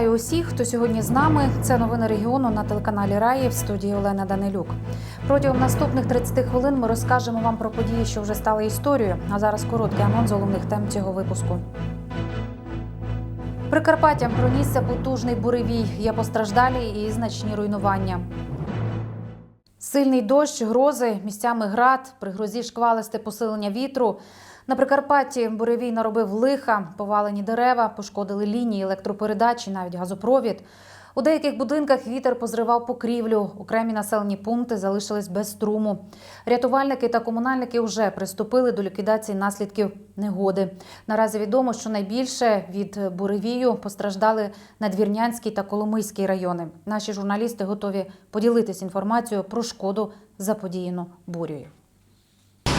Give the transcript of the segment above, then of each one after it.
Вітаю усіх, хто сьогодні з нами. Це новини регіону на телеканалі Раї в студії Олена Данилюк. Протягом наступних 30 хвилин ми розкажемо вам про події, що вже стали історією. А зараз короткий анонс головних тем цього випуску. Прикарпаттям пронісся потужний буревій. Є постраждалі і значні руйнування. Сильний дощ, грози, місцями град, при грозі шквалисте посилення вітру. На Прикарпатті буревій наробив лиха, повалені дерева, пошкодили лінії електропередачі, навіть газопровід. У деяких будинках вітер позривав покрівлю. Окремі населені пункти залишились без струму. Рятувальники та комунальники вже приступили до ліквідації наслідків негоди. Наразі відомо, що найбільше від буревію постраждали Надвірнянський та Коломийський райони. Наші журналісти готові поділитись інформацією про шкоду заподіяну бурею.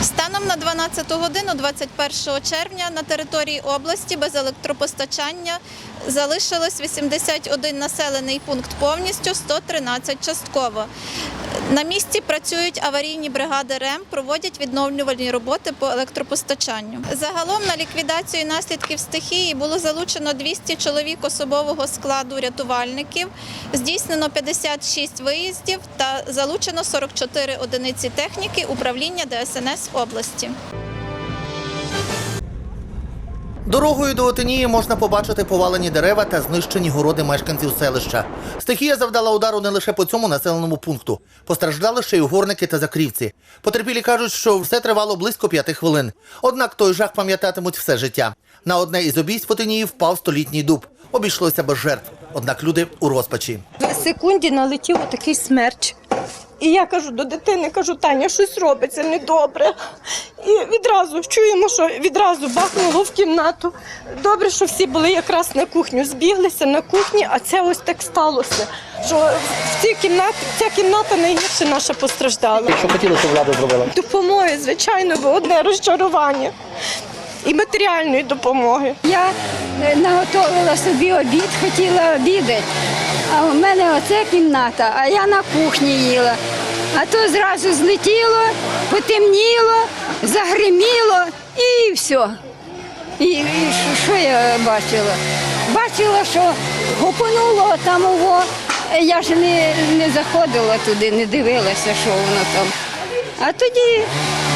Станом на 12 годину 21 червня на території області без електропостачання залишилось 81 населений пункт повністю, 113 частково. На місці працюють аварійні бригади РЕМ, проводять відновлювальні роботи по електропостачанню. Загалом на ліквідацію наслідків стихії було залучено 200 чоловік особового складу рятувальників, здійснено 56 виїздів та залучено 44 одиниці техніки управління ДСНС області. Дорогою до Отинії можна побачити повалені дерева та знищені городи мешканців селища. Стихія завдала удару не лише по цьому населеному пункту. Постраждали ще й угорники та закрівці. Потерпілі кажуть, що все тривало близько п'яти хвилин. Однак той жах пам'ятатимуть все життя. На одне із обійсть в Отинії впав столітній дуб. Обійшлося без жертв. Однак люди у розпачі. В секунді налетів такий смерч. І я кажу до дитини, кажу, Таня, щось робиться недобре. І відразу чуємо, що відразу бахнуло в кімнату. Добре, що всі були якраз на кухню, збіглися на кухні, а це ось так сталося. Що в цій кімнаті ця кімната найгірше наша постраждала. Що хотіли, щоб влада зробила? Допомоги, звичайно, бо одне розчарування. І матеріальної допомоги. Я е, наготовила собі обід, хотіла обідати. А в мене оце кімната, а я на кухні їла. А то зразу злетіло, потемніло, загриміло і все. І, і що, я бачила? Бачила, що гупануло там ово. Я ж не, не заходила туди, не дивилася, що воно там. А тоді,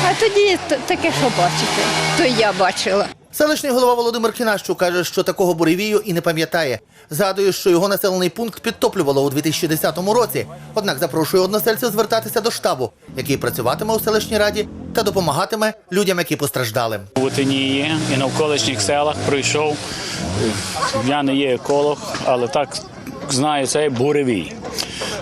а тоді таке, що бачите, то я бачила. Селищний голова Володимир Кінащук каже, що такого буревію і не пам'ятає. Згадує, що його населений пункт підтоплювало у 2010 році. Однак запрошує односельців звертатися до штабу, який працюватиме у селищній раді та допомагатиме людям, які постраждали. У Вотинії і навколишніх селах пройшов. е, Я не є еколог, але так знаю, це буревій.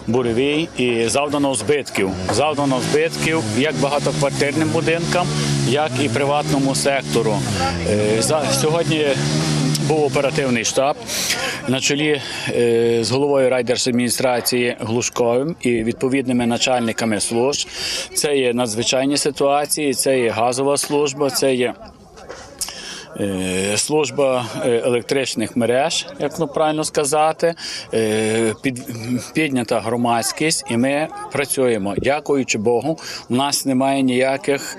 Буревій і завдано збитків. Завдано збитків як багатоквартирним будинкам, як і приватному сектору. Е, Сьогодні був оперативний штаб на чолі е, з головою райдержадміністрації Глушковим і відповідними начальниками служб. Це є надзвичайні ситуації, це є газова служба, це є. Е, Служба е, електричних мереж, як ну правильно сказати, е, під, піднята громадськість, і ми працюємо. Дякуючи Богу, у нас немає ніяких,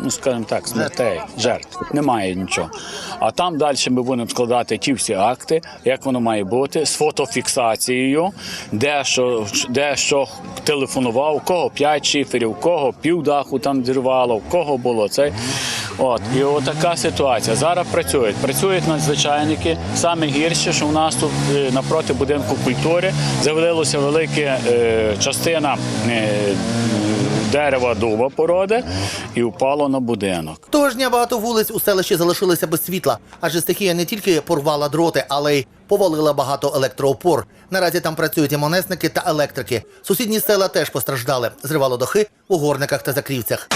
ну скажімо так, смертей, жертв. Немає нічого. А там далі ми будемо складати ті всі акти, як воно має бути, з фотофіксацією, де що, де що телефонував, у кого п'ять шиферів, у кого півдаху там зірвало, у кого було це. От і отака ситуація. Зараз працюють. Працюють надзвичайники. Саме гірше, що у нас тут е, напроти будинку культури завалилася велика е, частина е, дерева дуба породи і впало на будинок. Того ж дня багато вулиць у селищі залишилися без світла, адже стихія не тільки порвала дроти, але й повалила багато електроопор. Наразі там працюють і монесники та електрики. Сусідні села теж постраждали. Зривало дахи у горниках та закрівцях.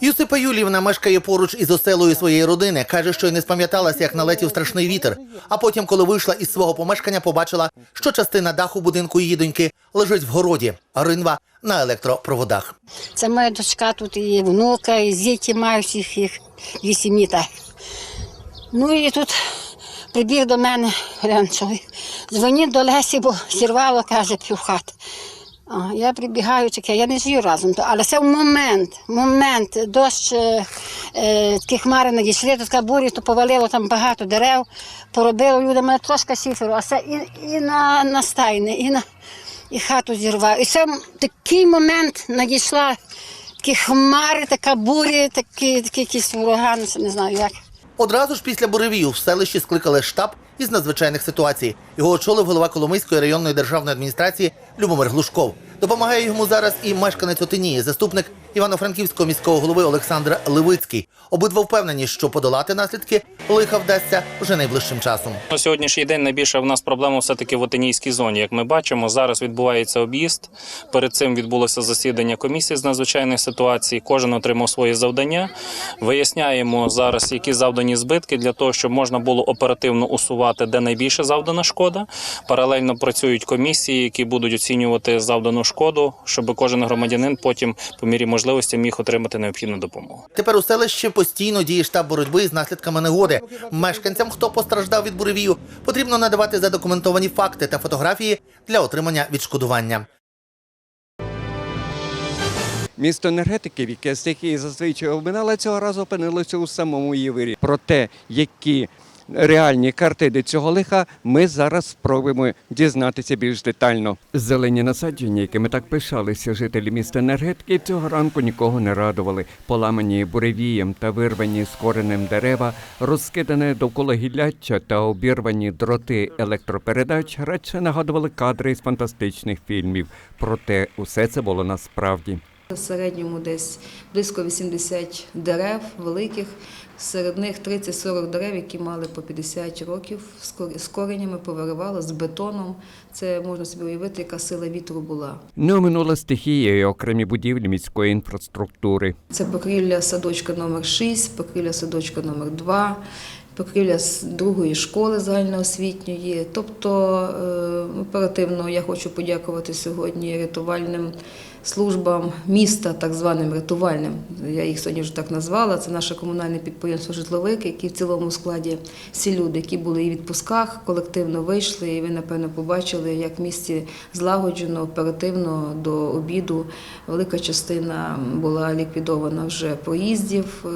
Юсипа Юлівна мешкає поруч із оселою своєї родини. Каже, що й не спам'яталася, як налетів страшний вітер. А потім, коли вийшла із свого помешкання, побачила, що частина даху будинку її доньки лежить в городі, а ринва на електропроводах. Це моя дочка тут і внука, і діти мають їх, їх вісім. Ну і тут прибіг до мене чоловік. Дзвоніть до Лесі, бо зірвало, каже, півхат. А, я прибігаю, таке, я не жию разом, але це момент, момент, дощ, е, е, такі хмари надійшли, то така буря, то повалило там багато дерев, поробило люди, мене трошки сіферу, а це і, і на, на стайни, і на і хату зірвав. І це такий момент надійшла, такі хмари, така буря, такі, такі якісь урагани, не знаю як. Одразу ж після буревію в селищі скликали штаб із надзвичайних ситуацій. Його очолив голова Коломийської районної державної адміністрації Любомир Глушков. Допомагає йому зараз і мешканець Отинії, заступник Івано-Франківського міського голови Олександр Левицький. Обидва впевнені, що подолати наслідки лиха вдасться вже найближчим часом. На сьогоднішній день найбільша в нас проблема все-таки в Отинійській зоні. Як ми бачимо, зараз відбувається об'їзд. Перед цим відбулося засідання комісії з надзвичайних ситуацій. Кожен отримав свої завдання. Виясняємо зараз, які завдані збитки для того, щоб можна було оперативно усувати, де найбільше завдана шкода. Паралельно працюють комісії, які будуть оцінювати завдану шкоду, щоб кожен громадянин потім, по мірі можливості, міг отримати необхідну допомогу. Тепер у селищі постійно діє штаб боротьби з наслідками негоди. Мешканцям, хто постраждав від буревію, потрібно надавати задокументовані факти та фотографії для отримання відшкодування. Місто енергетиків, яке стихії зазвичай обминала, цього разу опинилося у самому її вирі. Про те, які реальні картини цього лиха, ми зараз спробуємо дізнатися більш детально. Зелені насадження, якими так пишалися жителі міста енергетиків, цього ранку нікого не радували. Поламані буревієм та вирвані з коренем дерева, розкидане довкола гілляча та обірвані дроти електропередач радше нагадували кадри із фантастичних фільмів. Проте усе це було насправді. В середньому десь близько 80 дерев великих, серед них 30-40 дерев, які мали по 50 років, з кор- з коренями повиривало, з бетоном. Це можна собі уявити, яка сила вітру була. Не оминула стихія і окремі будівлі міської інфраструктури. Це покрівля садочка номер 6, покрівля садочка номер 2, покрівля з другої школи загальноосвітньої. Тобто е, оперативно я хочу подякувати сьогодні рятувальним службам міста, так званим рятувальним. Я їх сьогодні вже так назвала. Це наше комунальне підприємство Житловик, які в цілому складі всі люди, які були і в відпусках, колективно вийшли. І ви, напевно, побачили, як в місті злагоджено, оперативно до обіду. Велика частина була ліквідована вже проїздів, е,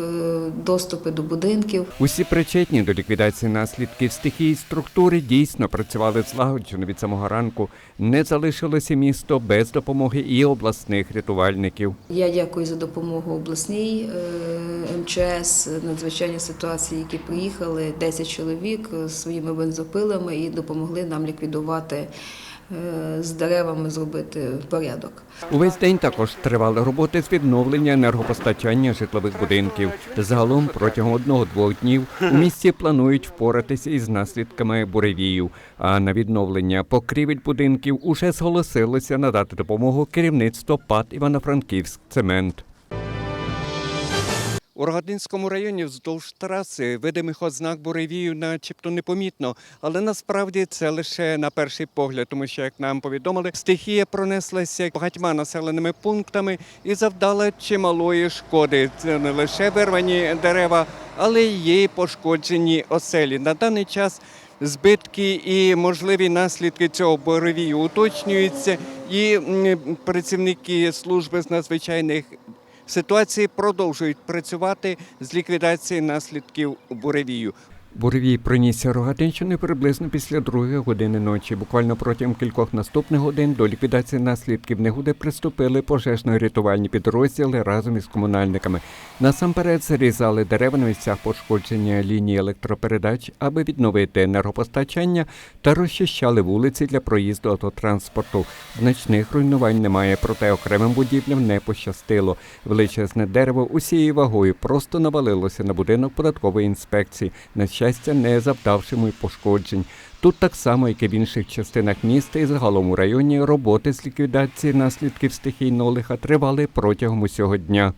доступи до будинків. Усі причетні до ліквідації наслідків стихії структури дійсно працювали злагоджено від самого ранку. Не залишилося місто без допомоги і обласних рятувальників. Я дякую за допомогу обласній е, МЧС, надзвичайні ситуації, які приїхали, 10 чоловік з своїми бензопилами і допомогли нам ліквідувати з деревами, зробити порядок. Увесь день також тривали роботи з відновлення енергопостачання житлових будинків. Загалом протягом одного-двох днів у місті планують впоратися із наслідками буревію. А на відновлення покрівель будинків уже зголосилося надати допомогу керівництво ПАТ Івано-Франківськ цемент. У Рогатинському районі вздовж траси видимих ознак буревію начебто непомітно, але насправді це лише на перший погляд, тому що, як нам повідомили, стихія пронеслася багатьма населеними пунктами і завдала чималої шкоди. Це не лише вирвані дерева, але й пошкоджені оселі. На даний час збитки і можливі наслідки цього буревію уточнюються, і працівники служби з надзвичайних ситуації продовжують працювати з ліквідації наслідків буревію. Буревій пронісся Рогатинщиною приблизно після другої години ночі. Буквально протягом кількох наступних годин до ліквідації наслідків негоди приступили пожежно-рятувальні підрозділи разом із комунальниками. Насамперед зрізали дерева на місцях пошкодження лінії електропередач, аби відновити енергопостачання та розчищали вулиці для проїзду автотранспорту. Значних руйнувань немає, проте окремим будівлям не пощастило. Величезне дерево усією вагою просто навалилося на будинок податкової інспекції. На щастя, не завдавши йому пошкоджень. Тут так само, як і в інших частинах міста і загалом у районі, роботи з ліквідації наслідків стихійного лиха тривали протягом усього дня.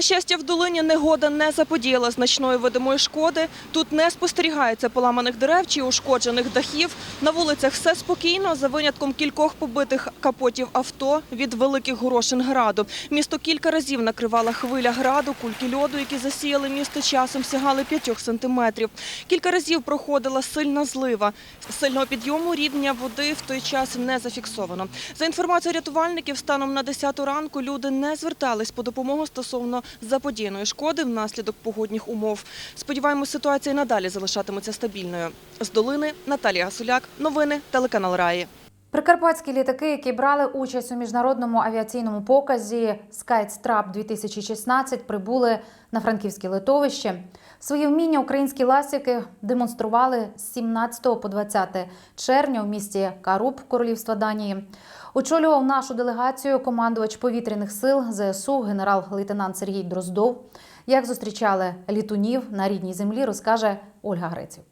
Щастя, в долині негода не заподіяла значної видимої шкоди. Тут не спостерігається поламаних дерев чи ушкоджених дахів. На вулицях все спокійно, за винятком кількох побитих капотів авто від великих горошин граду. Місто кілька разів накривала хвиля граду, кульки льоду, які засіяли місто часом, сягали 5 сантиметрів. Кілька разів проходила сильна злива. Сильного підйому рівня води в той час не зафіксовано. За інформацією рятувальників, станом на 10 ранку люди не звертались по допомогу стосовно заподіяної шкоди внаслідок погодних умов. Сподіваємось, ситуація і надалі залишатиметься стабільною. З долини Наталія Гасуляк. Новини телеканал Раї. Прикарпатські літаки, які брали участь у міжнародному авіаційному показі Skydstrap 2016, прибули на франківське литовище. Свої вміння українські ласівки демонстрували з 17 по 20 червня в місті Каруб Королівства Данії. Очолював нашу делегацію командувач повітряних сил ЗСУ генерал-лейтенант Сергій Дроздов. Як зустрічали літунів на рідній землі, розкаже Ольга Греців.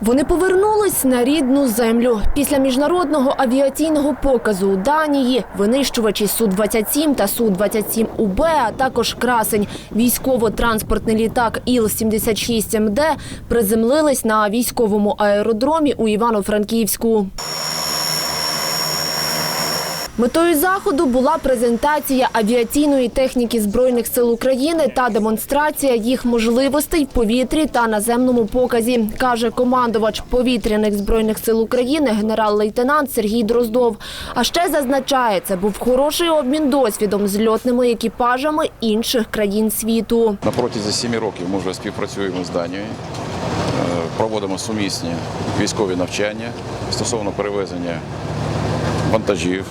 Вони повернулись на рідну землю після міжнародного авіаційного показу у Данії. Винищувачі Су-27 та Су-27 УБ, а також красень. Військово-транспортний літак Іл-76МД приземлились на військовому аеродромі у Івано-Франківську. Метою заходу була презентація авіаційної техніки Збройних сил України та демонстрація їх можливостей в повітрі та наземному показі, каже командувач повітряних збройних сил України генерал-лейтенант Сергій Дроздов. А ще зазначає, це був хороший обмін досвідом з льотними екіпажами інших країн світу. На протязі семи років ми вже співпрацюємо з Данією, е, проводимо сумісні військові навчання стосовно перевезення вантажів,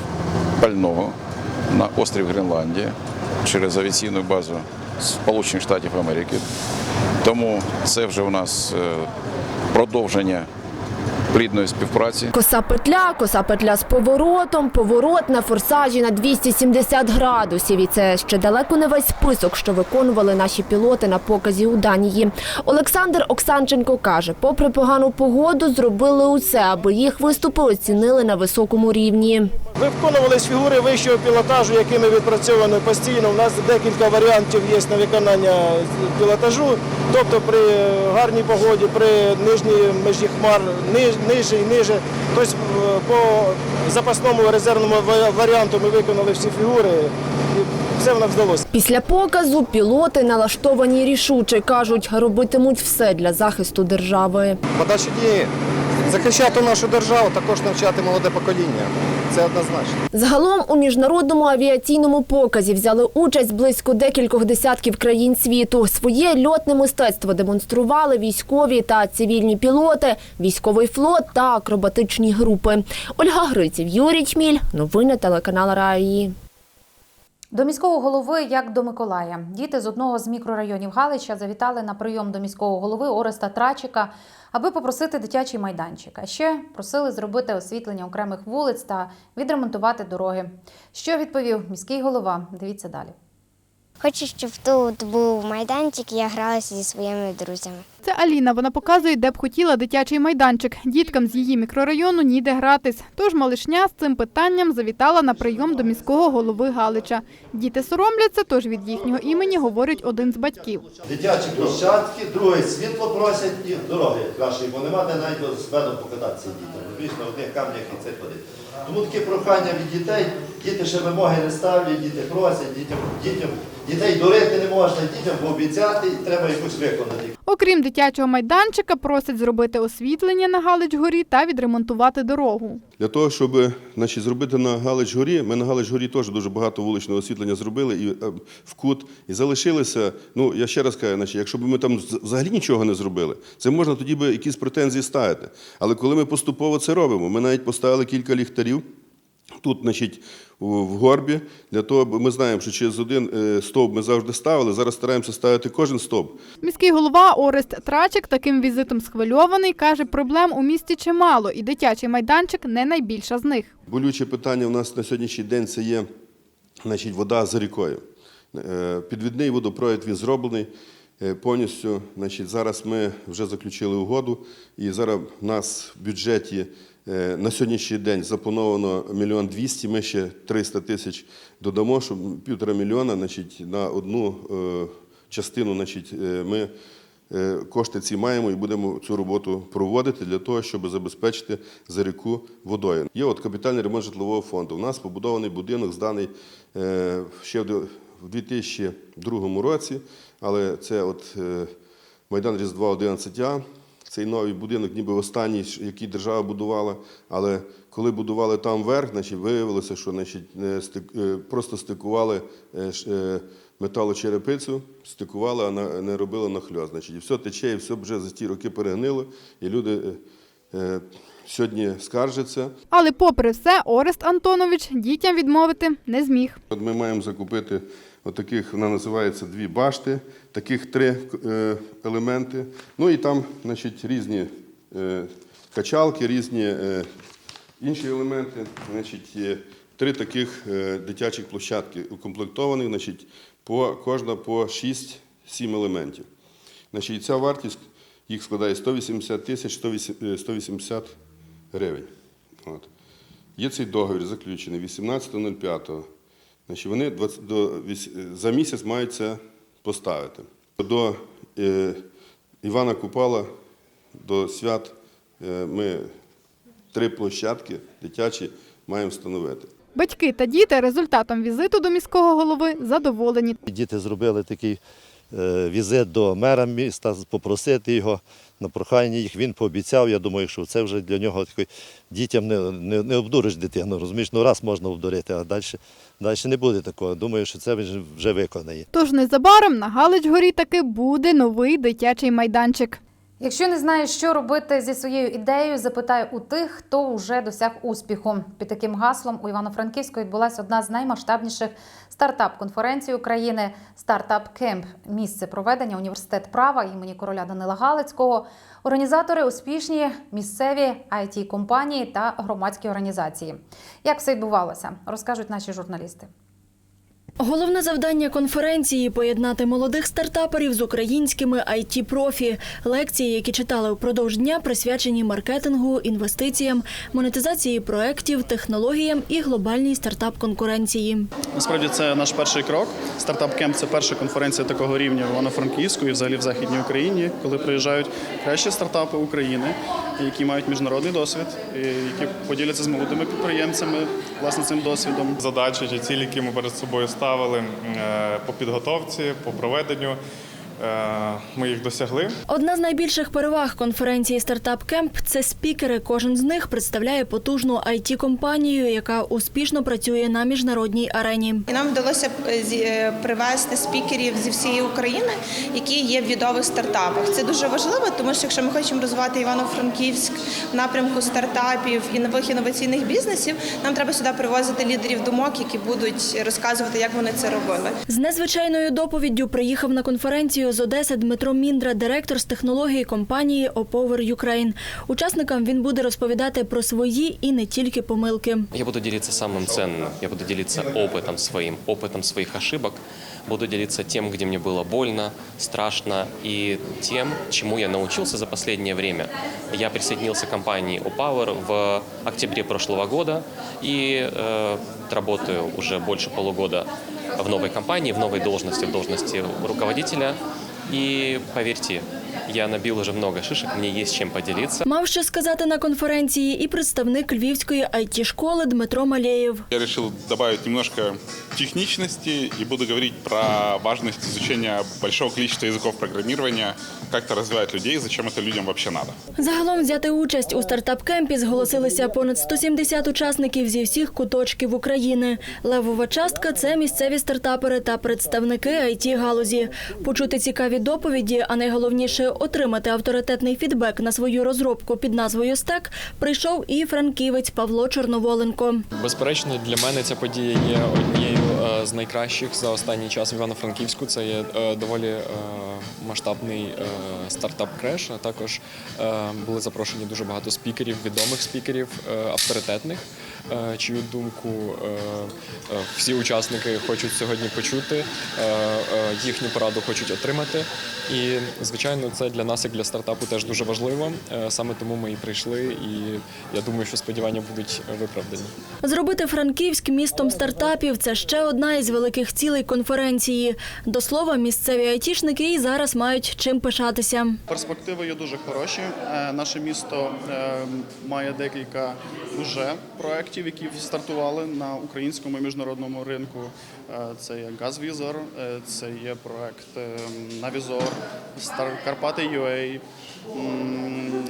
пального на острів Гренландія через авіаційну базу Сполучених Штатів Америки. Тому це вже у нас е, продовження плідної співпраці. Коса петля, коса петля з поворотом, поворот на форсажі на 270 градусів. І це ще далеко не весь список, що виконували наші пілоти на показі у Данії. Олександр Оксанченко каже, попри погану погоду, зробили усе, аби їх виступи оцінили на високому рівні. Виконувались фігури вищого пілотажу, якими відпрацьовано постійно. У нас декілька варіантів є на виконання пілотажу. Тобто при гарній погоді, при нижній межі хмар, ниже і ниже. Тобто е, по запасному резервному варіанту ми виконали всі фігури. І все в нас вдалося. Після показу пілоти налаштовані рішуче кажуть, робитимуть все для захисту держави. Подальші дії захищати нашу державу, також навчати молоде покоління. Це однозначно. Загалом у міжнародному авіаційному показі взяли участь близько декількох десятків країн світу. Своє льотне мистецтво демонстрували військові та цивільні пілоти, військовий флот та акробатичні групи. Ольга Гриців, Юрій Чміль. Новини телеканал Раї. До міського голови, як до Миколая, діти з одного з мікрорайонів Галича завітали на прийом до міського голови Ореста Трачика, аби попросити дитячий майданчик. А ще просили зробити освітлення окремих вулиць та відремонтувати дороги. Що відповів міський голова? Дивіться далі. Хочу, щоб тут був майданчик, і я гралася зі своїми друзями. Це Аліна. Вона показує, де б хотіла дитячий майданчик. Діткам з її мікрорайону ніде гратись. Тож малишня з цим питанням завітала на прийом до міського голови Галича. Діти соромляться, тож від їхнього імені говорить один з батьків. Дитячі площадки, друге світло просять і дороги кращі, бо нема де навіть ведом покататися дітям. На одних камнях і це ходить. Тому таке прохання від дітей, діти ще вимоги не ставлять, діти просять, дітям, дітям, дітей дурити не можна, дітям пообіцяти, треба якусь виконати. Окрім дитячого майданчика, просять зробити освітлення на Галич-горі та відремонтувати дорогу. Для того, щоб значить, зробити на Галич-горі, ми на Галич-горі теж дуже багато вуличного освітлення зробили і е, в кут, і залишилося. Ну я ще раз кажу, значить, якщо б ми там взагалі нічого не зробили, це можна тоді би якісь претензії ставити. Але коли ми поступово це робимо, ми навіть поставили кілька ліхтарів. Тут, значить, в горбі, для того, бо ми знаємо, що через один е, стовп ми завжди ставили. Зараз стараємося ставити кожен стовп. Міський голова Орест Трачик таким візитом схвильований. Каже, проблем у місті чимало, і дитячий майданчик не найбільша з них. Болюче питання у нас на сьогоднішній день це є значить, вода за рікою. Е, Підвідний водопровід він зроблений повністю. Значить, зараз ми вже заключили угоду, і зараз в нас в бюджеті Е, На сьогоднішній день заплановано мільйон двісті, ми ще 300 тисяч додамо, щоб півтора мільйона значить, на одну е, частину значить, е, ми е, кошти ці маємо і будемо цю роботу проводити для того, щоб забезпечити за ріку водою. Є от капітальний ремонт житлового фонду. У нас побудований будинок, зданий е, ще в в 2002 році, але це от е, Майдан Різдва 11А. Цей новий будинок, ніби останній, який держава будувала. Але коли будували там верх, значить, виявилося, що значить, стик- е, просто стикували е, е, металочерепицю, стикували, а не робили нахльост. Значить, і все тече, і все вже за ті роки перегнило, і люди е, е, сьогодні скаржаться. Але попри все, Орест Антонович дітям відмовити не зміг. От ми маємо закупити отаких, вона називається дві башти, таких три е, елементи. Ну і там, значить, різні е, качалки, різні е, інші елементи. Значить, є три таких дитячих площадки укомплектованих, значить, по, кожна по 6-7 елементів. Значить, ця вартість їх складає 180 тисяч 180 е, 180 гривень. От. Є цей договір заключений 18.05. Значить, вони 20 до, за місяць мають це поставити. До е, Івана Купала, до свят е, ми три площадки дитячі маємо встановити. Батьки та діти результатом візиту до міського голови задоволені. Діти зробили такий візит до мера міста, попросити його на прохання їх. Він пообіцяв. Я думаю, що це вже для нього такий, дітям не, не, не обдуриш дитину. Розумієш, ну раз можна обдурити, а далі, далі не буде такого. Думаю, що це вже виконає. Тож незабаром на Галич-горі таки буде новий дитячий майданчик. Якщо не знаєш, що робити зі своєю ідеєю, запитай у тих, хто вже досяг успіху. Під таким гаслом у Івано-Франківську відбулася одна з наймасштабніших стартап-конференцій України Стартап Кемп. Місце проведення університет права імені короля Данила Галицького. Організатори успішні місцеві it компанії та громадські організації. Як все відбувалося, розкажуть наші журналісти. Головне завдання конференції поєднати молодих стартаперів з українськими it профі Лекції, які читали упродовж дня, присвячені маркетингу, інвестиціям, монетизації проєктів, технологіям і глобальній стартап-конкуренції. Насправді це наш перший крок. Стартап Кемп це перша конференція такого рівня в Івано-Франківську і взагалі в Західній Україні, коли приїжджають кращі стартапи України, які мають міжнародний досвід, і які поділяться з молодими підприємцями власне цим досвідом. Задачі чи цілі, які ми перед собою ставили е, по підготовці, по проведенню, ми їх досягли. Одна з найбільших переваг конференції Стартап Кемп це спікери. Кожен з них представляє потужну it компанію яка успішно працює на міжнародній арені. І нам вдалося е, е, спікерів зі всієї України, які є в відових стартапах. Це дуже важливо, тому що якщо ми хочемо розвивати Івано-Франківськ в напрямку стартапів і нових інноваційних бізнесів, нам треба сюди привозити лідерів думок, які будуть розказувати, як вони це робили. З незвичайною доповіддю приїхав на конференцію з Одеси Дмитро Міндра, директор з технології компанії Opower Ukraine. Учасникам він буде розповідати про свої і не тільки помилки. Я буду делиться самым ценным. Я буду делиться опытом своим, опытом своих ошибок. Буду делиться тем, где мне было больно, страшно и тем, чему я научился за последнее время. Я присоединился к компании Opower в октябре прошлого года и э, работаю уже больше полугода в новой компании, в новой должности, в должности руководителя. И поверьте, я набил уже много шишек, мне есть чем поделиться. Мав що сказати на конференції і представник львівської it школи Дмитро Малеєв. Я решил добавить немножко техничности и буду говорить про важность изучения большого количества языков программирования, как это развивает людей, зачем это людям вообще надо. Загалом взяти участь у стартап-кемпі зголосилися понад 170 учасників зі всіх куточків України. Левова частка це місцеві стартапери та представники it галузі. Почути цікаві доповіді, а найголовніше отримати авторитетний фідбек на свою розробку під назвою Стек, прийшов і франківець Павло Чорноволенко. Безперечно, для мене ця подія є однією е, з найкращих за останній час в Івано-Франківську. Це є е, доволі е, масштабний стартап креш. Також були запрошені дуже багато спікерів, відомих спікерів, авторитетних. Е, чию думку е, е, всі учасники хочуть сьогодні почути, їхню пораду хочуть отримати. І, звичайно, це для нас, як для стартапу, теж дуже важливо. Саме тому ми і прийшли, і я думаю, що сподівання будуть виправдані. Зробити Франківськ містом стартапів це ще одна із великих цілей конференції. До слова, місцеві айтішники і зараз мають чим пишатися. Перспективи є дуже хороші. Наше місто має декілька вже проєктів, які стартували на українському і міжнародному ринку. Е, Це є Газвізор, е, це є проєкт е, Навізор, Карпати UA,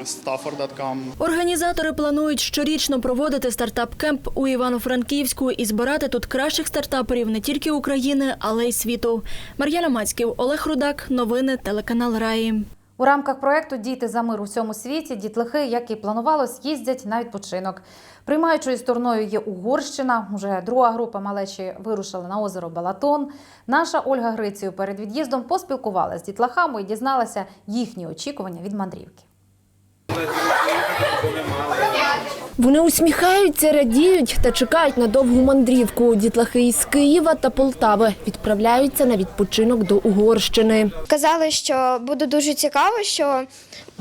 Stafford.com. Організатори планують щорічно проводити стартап-кемп у Івано-Франківську і збирати тут кращих стартаперів не тільки України, але й світу. Мар'яна Мацьків, Олег Рудак, новини, телеканал Раї. У рамках проекту Діти за мир у всьому світі дітлахи, як і планувалось, їздять на відпочинок. Приймаючою стороною є Угорщина. Уже друга група малечі вирушила на озеро Балатон. Наша Ольга Грицію перед від'їздом поспілкувалася з дітлахами і дізналася їхні очікування від мандрівки. Вони усміхаються, радіють та чекають на довгу мандрівку. Дітлахи із Києва та Полтави відправляються на відпочинок до Угорщини. Казали, що буде дуже цікаво, що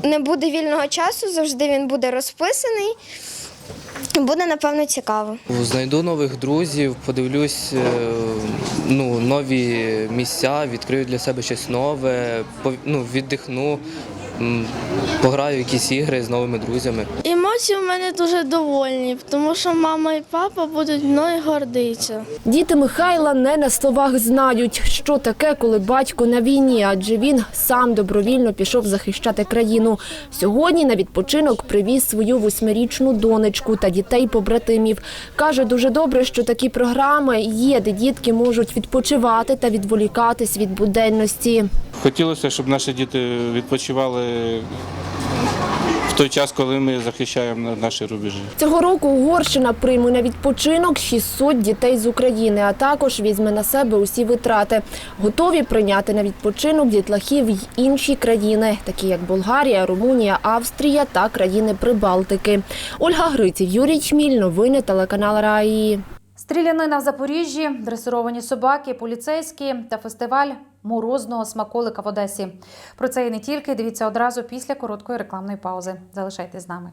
не буде вільного часу, завжди він буде розписаний. Буде, напевно, цікаво. Знайду нових друзів, подивлюсь е, ну, нові місця, відкрию для себе щось нове, ну, віддихну, пограю в якісь ігри з новими друзями. Емоції у мене дуже довольні, тому що мама і папа будуть мною гордитися. Діти Михайла не на словах знають, що таке, коли батько на війні, адже він сам добровільно пішов захищати країну. Сьогодні на відпочинок привіз свою восьмирічну донечку та дітей-побратимів. Каже, дуже добре, що такі програми є, де дітки можуть відпочивати та відволікатись від буденності. Хотілося, щоб наші діти відпочивали в той час, коли ми захищаємо наші рубежі. Цього року Угорщина прийме на відпочинок 600 дітей з України, а також візьме на себе усі витрати. Готові прийняти на відпочинок дітлахів й інші країни, такі як Болгарія, Румунія, Австрія та країни Прибалтики. Ольга Гриців, Юрій Чміль, новини телеканал Раї. Стрілянина в Запоріжжі, дресировані собаки, поліцейські та фестиваль морозного смаколика в Одесі. Про це і не тільки. Дивіться одразу після короткої рекламної паузи. Залишайтесь з нами.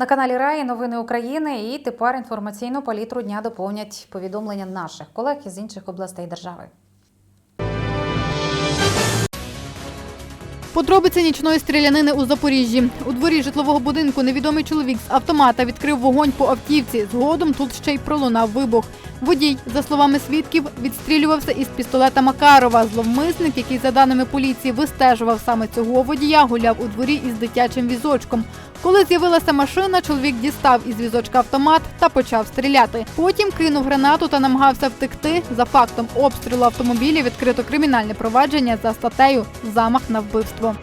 На каналі Раї новини України і тепер інформаційну палітру дня доповнять повідомлення наших колег із інших областей держави. Подробиці нічної стрілянини у Запоріжжі. У дворі житлового будинку невідомий чоловік з автомата відкрив вогонь по автівці. Згодом тут ще й пролунав вибух. Водій, за словами свідків, відстрілювався із пістолета Макарова. Зловмисник, який, за даними поліції, вистежував саме цього водія, гуляв у дворі із дитячим візочком. Коли з'явилася машина, чоловік дістав із візочка автомат та почав стріляти. Потім кинув гранату та намагався втекти. За фактом обстрілу автомобіля відкрито кримінальне провадження за статтею Замах на вбивство.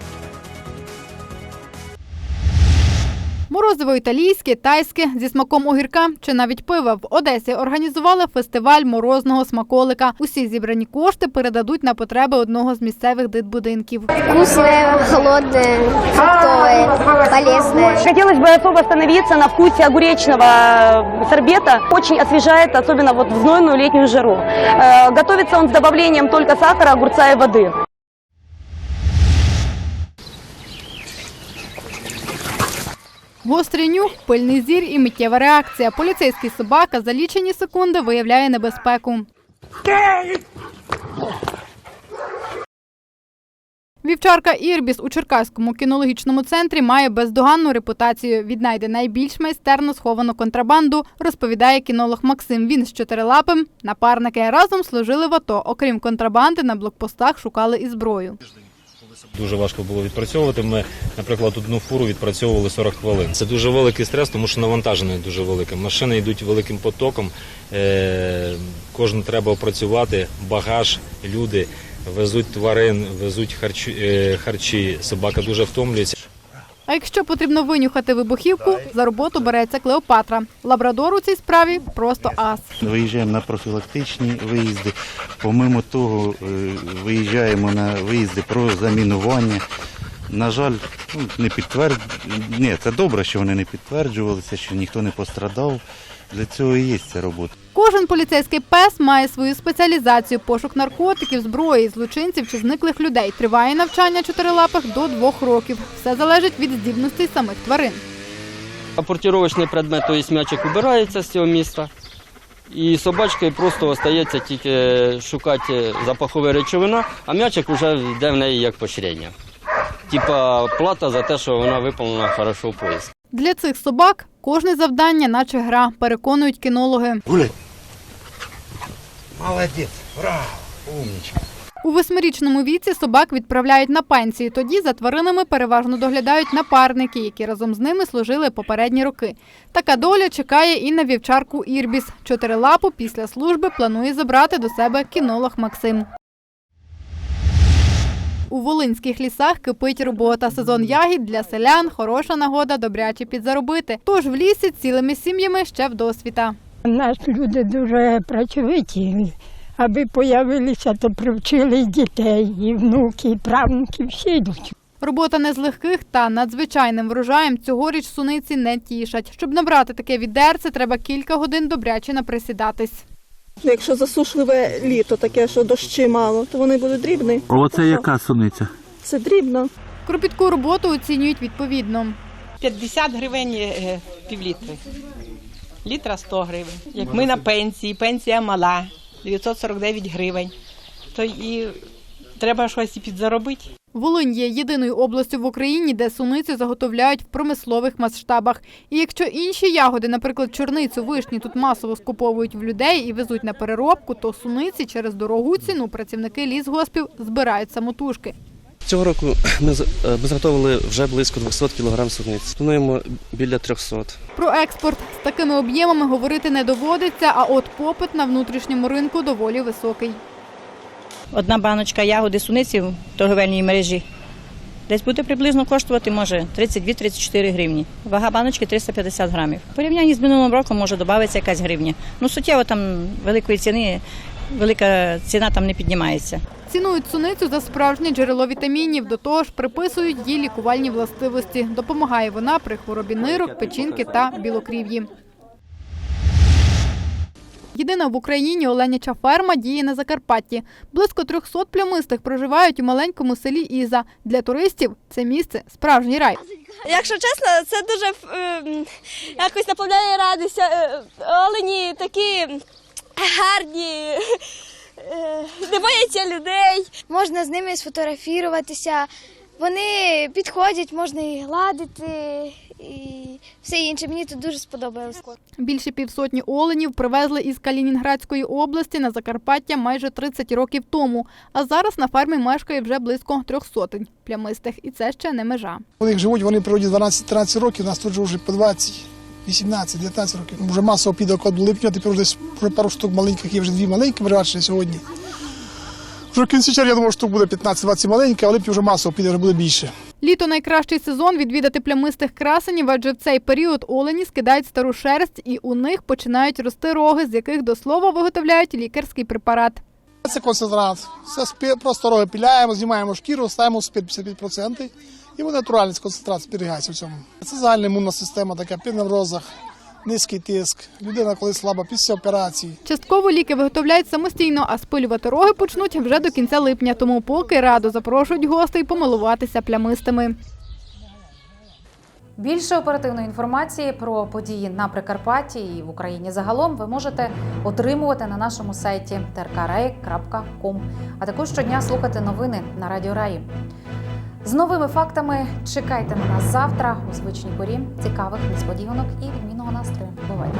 Морозиво італійське, тайське зі смаком огірка чи навіть пива в Одесі організували фестиваль морозного смаколика. Усі зібрані кошти передадуть на потреби одного з місцевих дитбудинків. Вкусне, холодне, фруктове, полезне. Хотелось бы особо остановиться на вкусе огуречного сорбета. Очень освежает, особенно вот в знойную летнюю жару. Э, Готовится он с добавлением только сахара, огурца и воды. Гострий нюх, пильний зір і миттєва реакція. Поліцейський собака за лічені секунди виявляє небезпеку. Вівчарка Ірбіс у Черкаському кінологічному центрі має бездоганну репутацію. Віднайде найбільш майстерно сховану контрабанду, розповідає кінолог Максим. Він з чотирилапим. Напарники разом служили в АТО. Окрім контрабанди, на блокпостах шукали і зброю. Дуже важко було відпрацьовувати. Ми, наприклад, одну фуру відпрацьовували 40 хвилин. Це дуже великий стрес, тому що навантаження дуже велике. Машини йдуть великим потоком. Кожен кожну треба опрацювати, багаж, люди везуть тварин, везуть харчі, е, харчі. Собака дуже втомлюється. А якщо потрібно винюхати вибухівку, за роботу береться Клеопатра. Лабрадор у цій справі просто ас. Виїжджаємо на профілактичні виїзди. Помимо того, е, виїжджаємо на виїзди про замінування. На жаль, ну, не підтверд... Ні, це добре, що вони не підтверджувалися, що ніхто не пострадав. Для цього і є ця робота. Кожен поліцейський пес має свою спеціалізацію пошук наркотиків, зброї, злочинців чи зниклих людей. Триває навчання чотирилапих до двох років. Все залежить від здібностей самих тварин. Апортировочний предмет, тобто м'ячик убирається з цього міста. І собачки просто остається тільки шукати запахові речовина, а м'ячик вже йде в неї як поширення. Типа плата за те, що вона виповнена хорошо в поїзд. Для цих собак кожне завдання, наче гра, переконують кінологи. Молодець, браво, умничка. У восьмирічному віці собак відправляють на пенсію. Тоді за тваринами переважно доглядають напарники, які разом з ними служили попередні роки. Така доля чекає і на вівчарку Ірбіс. Чотирилапу після служби планує забрати до себе кінолог Максим. У волинських лісах кипить робота. Сезон ягід для селян хороша нагода добряче підзаробити. Тож в лісі цілими сім'ями ще вдосвіта. У нас люди дуже працьовиті. Аби появилися, то привчили і дітей, і внуки, і правнуки, всі йдуть. Робота не з легких та надзвичайним врожаєм цьогоріч суниці не тішать. Щоб набрати таке відерце, треба кілька годин добряче наприсідатись. Якщо засушливе літо, таке, що дощі мало, то вони будуть дрібні. Оце яка суниця? Це дрібно. Кропітку роботу оцінюють відповідно. 50 гривень е, півлітри. Літра 100 гривень. Як ми на пенсії, пенсія мала, 949 гривень. То і треба щось і підзаробити. Волинь є єдиною областю в Україні, де суницю заготовляють в промислових масштабах. І якщо інші ягоди, наприклад, чорницю, вишні, тут масово скуповують в людей і везуть на переробку, то суниці через дорогу ціну працівники лісгоспів збирають самотужки. Цього року ми е, ми заготовили вже близько 200 кг суниць. Плануємо біля 300. Про експорт з такими об'ємами говорити не доводиться, а от попит на внутрішньому ринку доволі високий. Одна баночка ягоди суниці в торговельній мережі десь буде приблизно коштувати може 32-34 гривні. Вага баночки 350 грамів. В порівнянні з минулим роком може додатися якась гривня. Ну суттєво там великої ціни, велика ціна там не піднімається. Цінують суницю за справжнє джерело вітамінів, до того ж приписують їй лікувальні властивості. Допомагає вона при хворобі нирок, печінки та білокрів'ї. Єдина в Україні оленяча ферма діє на Закарпатті. Близько 300 плямистих проживають у маленькому селі Іза. Для туристів це місце справжній рай. Якщо чесно, це дуже ем, якось наповняє радість. Е, Олені такі гарні, е, не бояться людей. Можна з ними сфотографіруватися. Вони підходять, можна їх гладити і все інше. Мені тут дуже сподобалось. Більше півсотні оленів привезли із Калінінградської області на Закарпаття майже 30 років тому. А зараз на фермі мешкає вже близько трьох сотень плямистих. І це ще не межа. Вони як живуть, вони природі 12-13 років, у нас тут же вже по 20, 18, 19 років. Вже масово піде около липня, тепер вже десь вже пару штук маленьких, є вже дві маленькі прибачені сьогодні. Вже в кінці червня, я думаю, що буде 15-20 маленьких, а липні вже масово піде, вже буде більше. Літо найкращий сезон відвідати плямистих красенів, адже в цей період олені скидають стару шерсть і у них починають рости роги, з яких до слова виготовляють лікарський препарат. Це концентрат. Це просто роги піляємо, знімаємо шкіру, ставимо спирт 55%. І буде натуральний концентрат зберігається в цьому. Це загальна імунна система, така при неврозах, низький тиск. Людина, коли слаба після операції. Частково ліки виготовляють самостійно, а спилювати роги почнуть вже до кінця липня. Тому поки радо запрошують гостей помилуватися плямистими. Більше оперативної інформації про події на Прикарпатті і в Україні загалом ви можете отримувати на нашому сайті trkrai.com, а також щодня слухати новини на Радіо Раї. З новими фактами чекайте на нас завтра у звичній порі цікавих несподіванок і відмінного настрою. Бувайте!